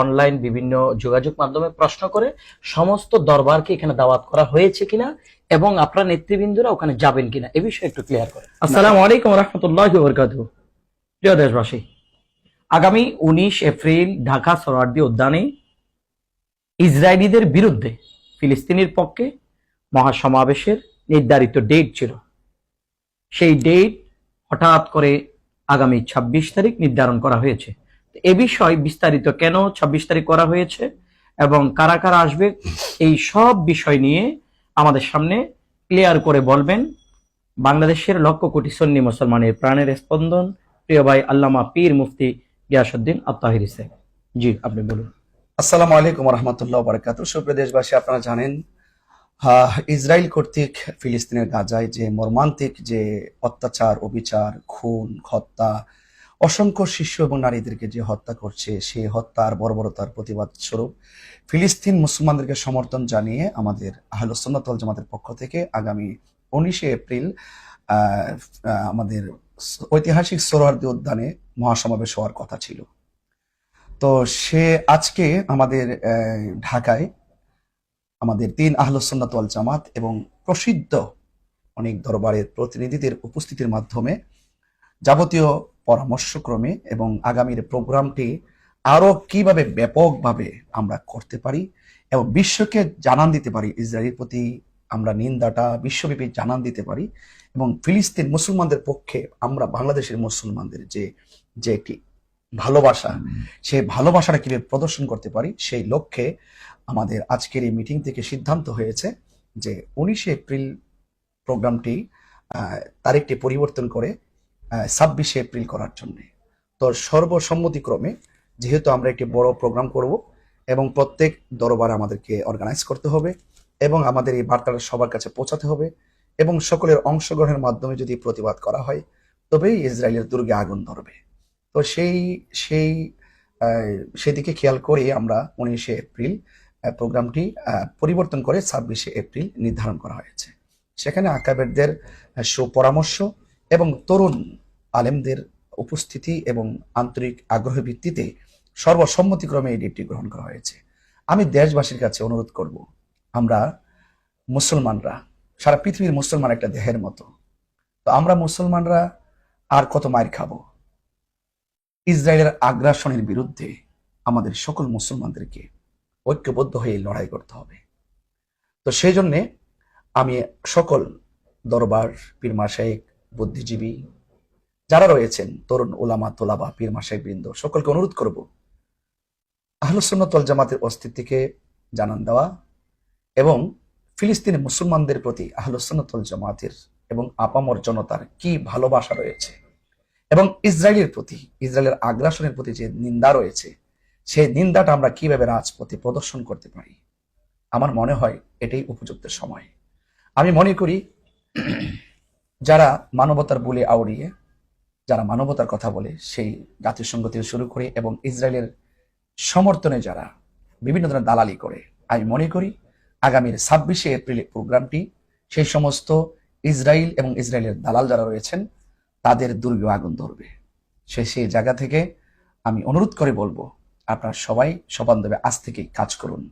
Online বিভিন্ন যোগাযোগ মাধ্যমে প্রশ্ন করে সমস্ত দরবারকে এখানে দাওয়াত করা হয়েছে কিনা এবং আপনার নেতৃবৃন্দরা ওখানে যাবেন কিনা এ বিষয়ে একটু ক্লিয়ার করে। আসসালামু আলাইকুম রহমতুল্লাহ প্রিয় দেশবাসী, আগামী উনিশ এপ্রিল ঢাকা সরার্দি উদ্যানে ইসরায়েলিদের বিরুদ্ধে ফিলিস্তিনির পক্ষে মহাসমাবেশের নির্ধারিত ডেট ছিল। সেই ডেট হঠাৎ করে আগামী ২৬ তারিখ নির্ধারণ করা হয়েছে। এ বিষয় বিস্তারিত কেন ২৬ তারিখ করা হয়েছে এবং কারা কারা আসবে, এই সব বিষয় নিয়ে আমাদের সামনে ক্লিয়ার করে বলবেন বাংলাদেশের লক্ষ কোটি সন্নি মুসলমানের প্রাণের স্পন্দন। প্রিয় ভাই আল্লামা পীর মুফতি গিয়াসুদ্দিন আত্মাহির জি, আপনি বলুন। আসসালামু আলাইকুম রহমতুল্লাহ বরকাত সুপ্রিয় দেশবাসী, আপনারা জানেন ইসরায়েল কর্তৃক ফিলিস্তিনের গাজায় যে মর্মান্তিক যে অত্যাচার, অবিচার, খুন, হত্যা অসংখ্য শিশু এবং নারীদেরকে যে হত্যা করছে, সেই হত্যার বর্বরতার প্রতিবাদ স্বরূপ ফিলিস্তিন মুসলমানদেরকে সমর্থন জানিয়ে আমাদের আহলসন্নাতল জামাতের পক্ষ থেকে আগামী উনিশে এপ্রিল আমাদের ঐতিহাসিক সোহরার্দি উদ্যানে মহাসমাবেশ হওয়ার কথা ছিল। তো সে আজকে আমাদের ঢাকায় আমাদের তিন আহলসন্নাত ওয়াল জামাত এবং প্রসিদ্ধ অনেক দরবারের প্রতিনিধিদের উপস্থিতির মাধ্যমে যাবতীয় পরামর্শক্রমে এবং আগামীর প্রোগ্রামটি আরও কীভাবে ব্যাপকভাবে আমরা করতে পারি এবং বিশ্বকে জানান দিতে পারি, ইসরায়েলের প্রতি আমরা নিন্দাটা, বিশ্বব্যাপী জানান দিতে পারি এবং ফিলিস্তিন মুসলমানদের পক্ষে আমরা বাংলাদেশের মুসলমানদের যে যে একটি ভালোবাসা, সেই ভালোবাসাটা কীভাবে প্রদর্শন করতে পারি, সেই লক্ষ্যে আমাদের আজকের এই মিটিং থেকে সিদ্ধান্ত হয়েছে যে উনিশে এপ্রিল প্রোগ্রামটি তারিখটি পরিবর্তন করে ছাব্বিশে এপ্রিল করার জন্য। তো সর্বসম্মতিক্রমে যেহেতু আমরা একটি বড় প্রোগ্রাম করব এবং প্রত্যেক দরবার আমাদেরকে অর্গানাইজ করতে হবে এবং আমাদের এই বার্তাটা সবার কাছে পৌঁছাতে হবে এবং সকলের অংশগ্রহণের মাধ্যমে যদি প্রতিবাদ করা হয়, তবেই ইসরায়েলের দুর্গে আগুন ধরবে। তো সেই সেই সেদিকে খেয়াল করে আমরা উনিশে এপ্রিল প্রোগ্রামটি পরিবর্তন করে ছাব্বিশে এপ্রিল নির্ধারণ করা হয়েছে। সেখানে আকাবেরদের সুপরামর্শ এবং তরুণ আলেমদের উপস্থিতি এবং আন্তরিক আগ্রহ ভিত্তিতে সর্বসম্মতিক্রমে এই ডেটটি গ্রহণ করা হয়েছে। আমি দেশবাসীর কাছে অনুরোধ করব, আমরা মুসলমানরা, সারা পৃথিবীর মুসলমান একটা দেহের মতো, তো আমরা মুসলমানরা আর কত মায়ের খাব? ইসরায়েলের আগ্রাসনের বিরুদ্ধে আমাদের সকল মুসলমানদেরকে ঐক্যবদ্ধ হয়ে লড়াই করতে হবে। তো সেই জন্যে আমি সকল দরবার, পীর মাসাইক বুদ্ধিজীবী যারা রয়েছেন, তরুণ ওলামা তোলাবা, পীর মাসাইক বৃন্দ, সকলকে অনুরোধ করব আহলসন্নতল জামাতের অস্তিত্বকে জানান দেওয়া এবং ফিলিস্তিনি মুসলমানদের প্রতি আহলসন্নতল জামাতের এবং আপামর জনতার কি ভালোবাসা রয়েছে এবং ইসরায়েলের প্রতি ইসরায়েলের আগ্রাসনের প্রতি যে নিন্দা রয়েছে, সেই নিন্দাটা আমরা কীভাবে রাজপথে প্রদর্শন করতে পারি? আমার মনে হয় এটাই উপযুক্ত সময়। আমি মনে করি যারা মানবতার বলে আওড়িয়ে যারা মানবতার কথা বলে, সেই জাতিসংঘ থেকে শুরু করে এবং ইসরায়েলের সমর্থনে যারা বিভিন্ন ধরনের দালালি করে, আমি মনে করি আগামীর ছাব্বিশে এপ্রিলের প্রোগ্রামটি, সেই সমস্ত ইসরায়েল এবং ইসরায়েলের দালাল যারা রয়েছেন, তাদের দুর্গ আগুন ধরবে। সে সেই জায়গা থেকে আমি অনুরোধ করে বলব, আপনারা সবাই সবান্ধবে আজ থেকেই কাজ করুন।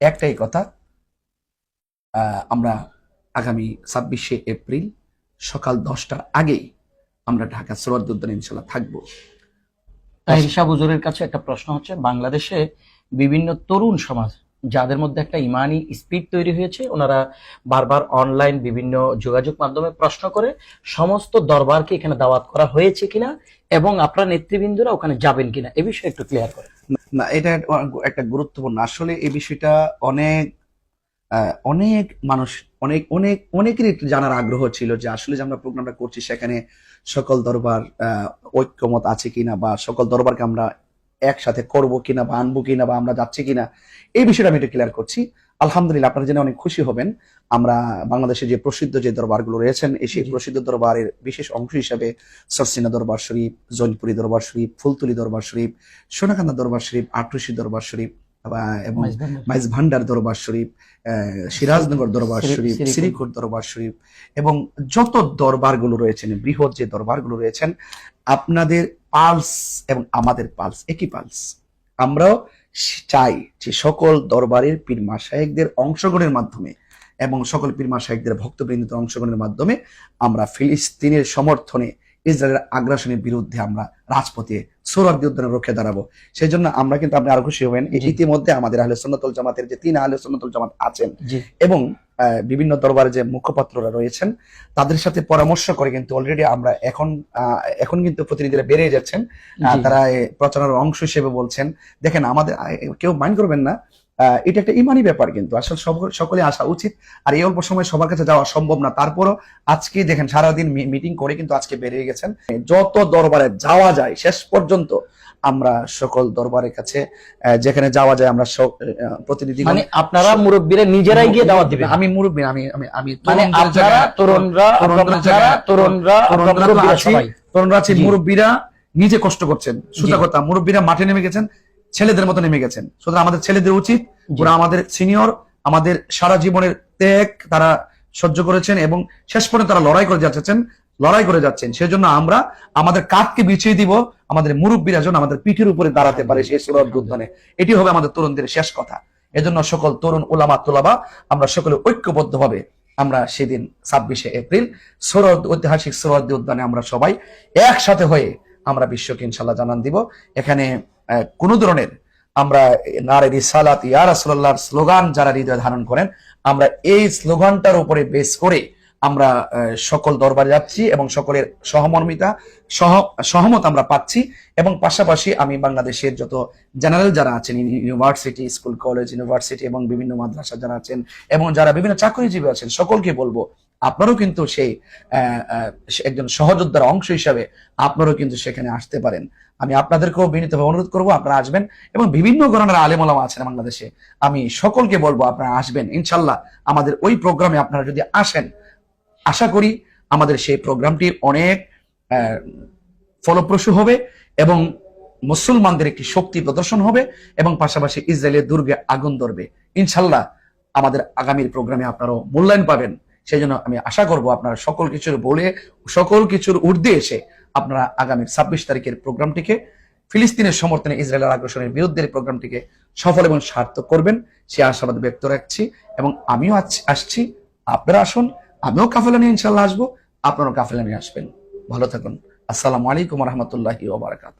একটাই কথা আমরা আগামী ছাব্বিশে এপ্রিল সকাল দশটার আগেই আমরা ঢাকা সরোয়ার উদ্যানে ইনশাল্লাহ থাকব। শাহ হুজুরের কাছে একটা প্রশ্ন হচ্ছে বাংলাদেশে বিভিন্ন তরুণ সমাজ যাদের মধ্যে একটা ইমানি স্পিড তৈরি হয়েছে ওনারা বারবার অনলাইন বিভিন্ন যোগাযোগ মাধ্যমে প্রশ্ন করে সমস্ত দরবারকে এখানে দাওয়াত করা হয়েছে কিনা এবং আপনার নেতৃবৃন্দরা ওখানে যাবেন কিনা এ বিষয়ে একটু ক্লিয়ার করে। না এটা একটা গুরুত্বপূর্ণ। আসলে এই বিষয়টা অনেক অনেক মানুষ অনেক অনেক অনেকেরই জানার আগ্রহ ছিল যে আসলে যে আমরা প্রোগ্রামটা করছি সেখানে সকল দরবার ঐক্যমত আছে কিনা বা সকল দরবারকে আমরা একসাথে করব কিনা বা আনব কিনা বা আমরা যাচ্ছি কিনা এই বিষয়টা আমি একটু ক্লিয়ার করছি। আলহামদুলিল্লাহ আপনারা জেনে অনেক খুশি হবেন। আমরা বাংলাদেশে যে প্রসিদ্ধ যে দরবারগুলো রয়েছেন এই সেই প্রসিদ্ধ দরবারের বিশেষ অংশ হিসাবে সরসিনা দরবার শরীফ জৈনপুরি দরবার শরীফ ফুলতুলি দরবার শরীফ সোনাকান্দা দরবার শরীফ আটরশি দরবার শরীফ এবং মাইজ ভান্ডার দরবার শরীফ সিরাজনগর দরবার শরীফ। সিরিকুট দরবার শরীফ এবং যত দরবারগুলো রয়েছেন বৃহৎ যে দরবারগুলো রয়েছেন আপনাদের পালস এবং আমাদের পালস একই পালস আমরাও চাই যে সকল দরবারের পীর মাসায়েকদের অংশগ্রহণের মাধ্যমে এবং সকল পীর মাসায়েকদের ভক্তবৃন্দদের অংশগ্রহণের মাধ্যমে আমরা ফিলিস্তিনের সমর্থনে ইসরায়েলের আগ্রাসনের বিরুদ্ধে আমরা রাজপথে সৌরভ উদ্যানে রক্ষে দাঁড়াবো। সেই জন্য আমরা কিন্তু আপনি আরও খুশি হবেন। ইতিমধ্যে আমাদের আহলে সুন্নাতুল জামাতের যে তিন আহলে সুন্নাতুল জামাত আছেন এবং আহ, বিভিন্ন দরবারে যে মুখপাত্ররা রয়েছেন তাদের সাথে পরামর্শ করে কিন্তু অলরেডি আমরা এখন আহ, এখন কিন্তু প্রতিনিধিরা বেড়ে যাচ্ছেন। তারা এ, প্রচারণার অংশ হিসেবে বলছেন দেখেন আমাদের কেউ মাইন্ড করবেন না। এটা একটা ইমানি ব্যাপার কিন্তু। আসলে সকলে আসা উচিত। আর এই অল্প সময় সবার কাছে যাওয়া সম্ভব না। তারপরও আজকে দেখেন সারাদিন মিটিং করে কিন্তু আজকে বেরিয়ে গেছেন। যত দরবারে যাওয়া যায় শেষ পর্যন্ত আমরা সকল দরবারের কাছে যেখানে যাওয়া যায় আমরা প্রতিনিধি মানে আপনারা মুরব্বীরা নিজেরাই গিয়ে দাওয়াত দিবেন? আমি মুরব্বী আমি আমি আমি মানে আপনারা তরুণরা আপনারা তরুণরা তরুণরা তরুণরা আছে মুরব্বীরা নিজে কষ্ট করছেন। জি। কথা মুরব্বীরা মাঠে নেমে গেছেন। ছেলেদের মতো নেমে গেছেন। সুতরাং আমাদের ছেলেদের উচিত ওরা আমাদের সিনিয়র আমাদের সারা জীবনের ত্যাগ তারা সহ্য করেছেন এবং শেষ পর্যন্ত তারা লড়াই করে যাচ্ছেন লড়াই করে যাচ্ছেন। সেজন্য আমরা আমাদের কাঁধকে বিছিয়ে দিব আমাদের মুরব্বীরা যেন আমাদের পিঠের উপরে দাঁড়াতে পারে সেই সুরত উদ্যানে এটি হবে আমাদের তরুণদের শেষ কথা। এজন্য সকল তরুণ ওলামা তোলাবা আমরা সকলে ঐক্যবদ্ধভাবে আমরা সেদিন ছাব্বিশে এপ্রিল সৌরদ ঐতিহাসিক সৌরদ উদ্যানে আমরা সবাই একসাথে হয়ে আমরা বিশ্বকে ইনশাল্লাহ জানান দিব। এখানে কোনো ধরনের আমরা নারে রিসালাত, ইয়া রাসূলুল্লাহর স্লোগান যারা হৃদয় ধারণ করেন, আমরা এই স্লোগানটার উপরে বেস করে আমরা সকল দরবারে যাচ্ছি এবং সকলের সহমর্মিতা, সহ, সহমত আমরা পাচ্ছি এবং পাশাপাশি আমি বাংলাদেশের যত জেনারেল যারা আছেন ইউনিভার্সিটি স্কুল কলেজ ইউনিভার্সিটি এবং বিভিন্ন মাদ্রাসা যারা আছেন এবং যারা বিভিন্ন চাকরিজীবী আছেন, সকলকে বলব আপনারাও কিন্তু সেই একজন সহযোদ্ধার অংশ হিসাবে আপনারাও কিন্তু সেখানে আসতে পারেন। আমি আপনাদেরকেও বিনীতভাবে অনুরোধ করব, আপনারা আসবেন এবং বিভিন্ন ধরনের আলেমোলামা আছেন বাংলাদেশে। আমি সকলকে বলব, আপনারা আসবেন। ইনশাল্লাহ আমাদের ওই প্রোগ্রামে আপনারা যদি আসেন, আশা করি আমাদের সেই প্রোগ্রামটি অনেক ফলপ্রসূ হবে এবং মুসলমানদের একটি শক্তি প্রদর্শন হবে এবং পাশাপাশি ইসরায়েলের দুর্গে আগুন ধরবে। ইনশাল্লাহ আমাদের আগামীর প্রোগ্রামে আপনারাও মূল্যায়ন পাবেন। সেই জন্য আমি আশা করব আপনারা সকল কিছুর বলে, সকল কিছুর ঊর্ধ্বে এসে আপনারা আগামী ছাব্বিশ তারিখের প্রোগ্রামটিকে, ফিলিস্তিনের সমর্থনে ইসরায়েলের আগ্রাসনের বিরুদ্ধে প্রোগ্রামটিকে সফল এবং সার্থক করবেন, সে আশাবাদ ব্যক্ত রাখছি এবং আমিও আসছি। আপনারা আসুন, আমিও কাফেলা নিয়ে ইনশাল্লাহ আসব, আপনারাও কাফেলা নিয়ে আসবেন। ভালো থাকুন। আসসালামু আলাইকুম রহমতুল্লাহি ওবরাকাত